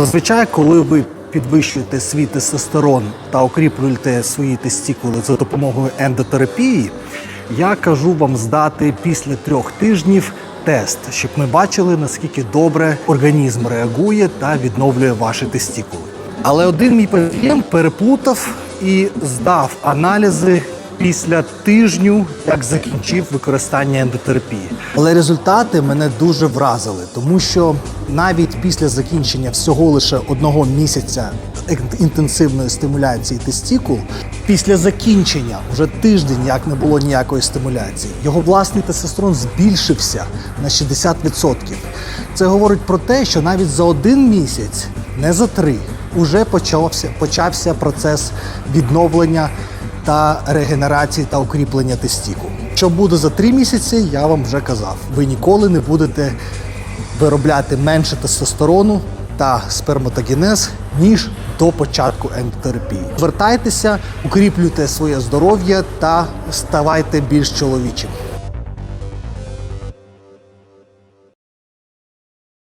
Зазвичай, коли ви підвищуєте свій тестостерон та укріплюєте свої тестікули за допомогою ендотерапії, я кажу вам здати після трьох тижнів тест, щоб ми бачили, наскільки добре організм реагує та відновлює ваші тестікули. Але один мій пацієнт переплутав і здав аналізи після тижню, як закінчив використання ендотерапії. Але результати мене дуже вразили, тому що навіть після закінчення всього лише одного місяця інтенсивної стимуляції тестікул, після закінчення вже тиждень, як не було ніякої стимуляції, його власний тестостерон збільшився на 60%. Це говорить про те, що навіть за один місяць, не за три, уже почався, почався процес відновлення та регенерації та укріплення тестіку. Що буде за три місяці, я вам вже казав. Ви ніколи не будете виробляти менше тестостерону та сперматогенез, ніж до початку ендотерапії. Звертайтеся, укріплюйте своє здоров'я та ставайте більш чоловічим.